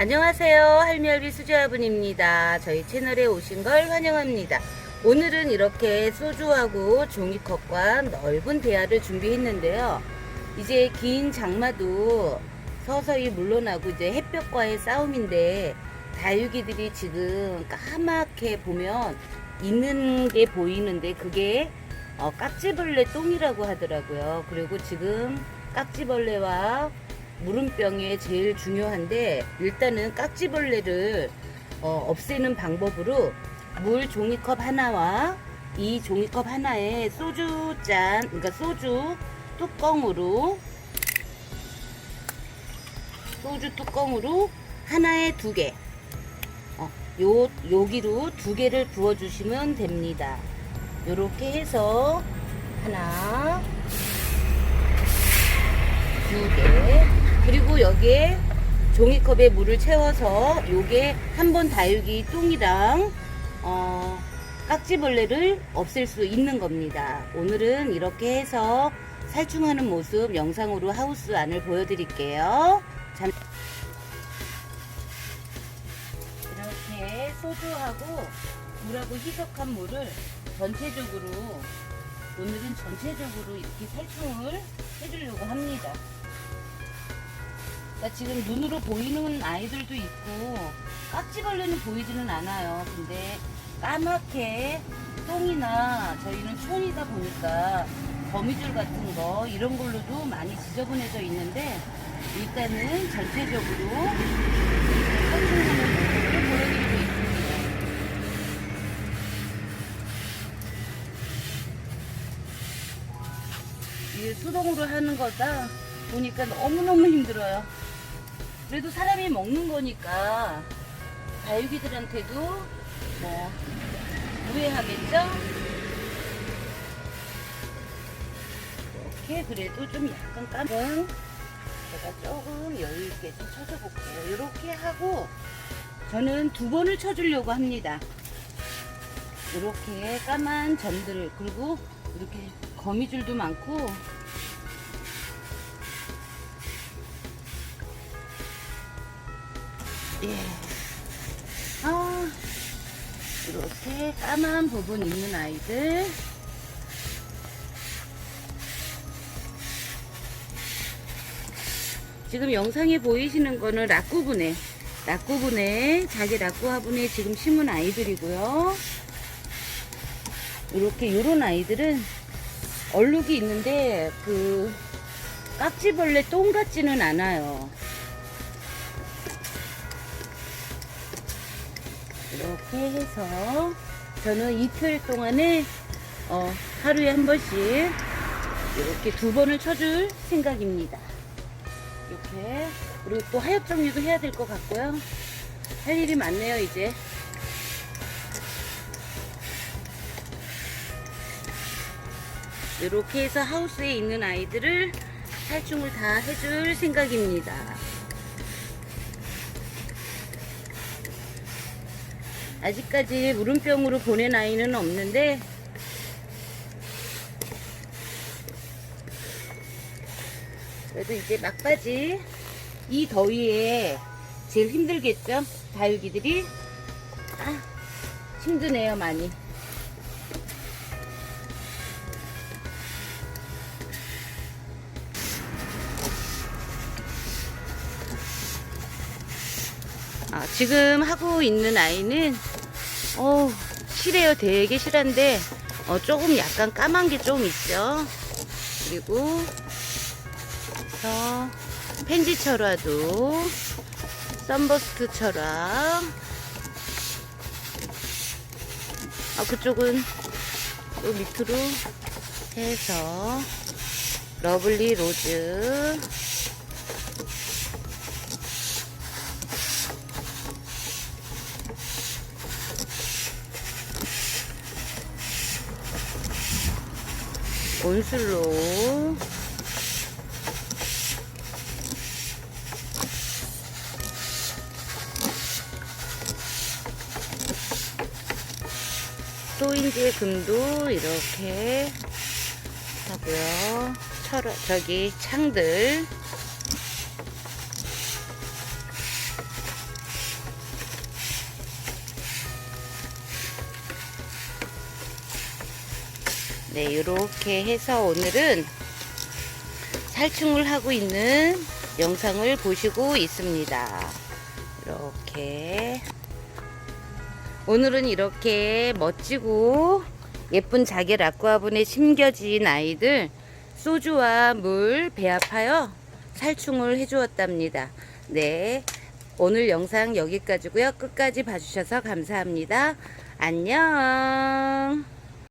안녕하세요. 할미할비 수지아분입니다. 저희 채널에 오신 걸 환영합니다. 오늘은 이렇게 소주하고 종이컵과 넓은 대야를 준비했는데요. 이제 긴 장마도 서서히 물러나고 이제 햇볕과의 싸움인데 다육이들이 지금 까맣게 보면 있는 게 보이는데 그게 어, 깍지벌레 똥이라고 하더라고요. 그리고 지금 깍지벌레와 물음병에 제일 중요한데 일단은 깍지벌레를 어, 없애는 방법으로 물 종이컵 하나와 이 종이컵 하나에 소주 잔, 그러니까 소주 뚜껑으로 소주 뚜껑으로 하나에 두 개, 어, 요 여기로 두 개를 부어 주시면 됩니다. 요렇게 해서 하나, 두 개, 그리고 여기에 종이컵에 물을 채워서 요게 한 번 다육이 똥이랑 어, 깍지벌레를 없앨 수 있는 겁니다. 오늘은 이렇게 해서 살충하는 모습 영상으로 하우스 안을 보여드릴게요. 잠... 이렇게 소주하고 물하고 희석한 물을 전체적으로 오늘은 전체적으로 이렇게 살충을 해주려고 합니다. 그러니까 지금 눈으로 보이는 아이들도 있고 깍지벌레는 보이지는 않아요. 근데 까맣게 똥이나 저희는 촌이다 보니까 거미줄 같은 거 이런 걸로도 많이 지저분해져 있는데 일단은 전체적으로 살충하는 모습을 보여드리고 있습니다. 이게 수동으로 하는 거다 보니까 너무너무 힘들어요. 그래도 사람이 먹는 거니까 다육이들한테도 뭐 우회하겠죠? 이렇게 그래도 좀 약간 까면 제가 조금 여유 있게 좀 쳐줘볼게요. 이렇게 하고 저는 두 번을 쳐주려고 합니다. 이렇게 까만 점들 그리고 이렇게 거미줄도 많고 예. 아, 이렇게 까만 부분 있는 아이들. 지금 영상에 보이시는 거는 락구분에, 락구분에, 자기 락구 화분에 지금 심은 아이들이고요. 이렇게 요런 아이들은 얼룩이 있는데 그 깍지벌레 똥 같지는 않아요. 이렇게 해서 저는 이틀 동안에 어, 하루에 한 번씩 이렇게 두 번을 쳐줄 생각입니다. 이렇게 그리고 또 하엽 정리도 해야 될 것 같고요. 할 일이 많네요 이제. 이렇게 해서 하우스에 있는 아이들을 살충을 다 해줄 생각입니다. 아직까지 물음병으로 보낸 아이는 없는데 그래도 이제 막바지 이 더위에 제일 힘들겠죠? 다육이들이? 아 힘드네요 많이 아, 지금 하고 있는 아이는 어 실해요. 되게 실한데 어, 조금 약간 까만 게 좀 있죠. 그리고 그래서 펜지 철화도 썬버스트 철화. 아, 그쪽은 또 밑으로 해서 러블리 로즈 온슬로. 또 이제 금도 이렇게 하고요. 철 저기 창들 네, 이렇게 해서 오늘은 살충을 하고 있는 영상을 보시고 있습니다. 이렇게 오늘은 이렇게 멋지고 예쁜 자개 락과분에 심겨진 아이들 소주와 물 배합하여 살충을 해주었답니다. 네. 오늘 영상 여기까지고요. 끝까지 봐주셔서 감사합니다. 안녕.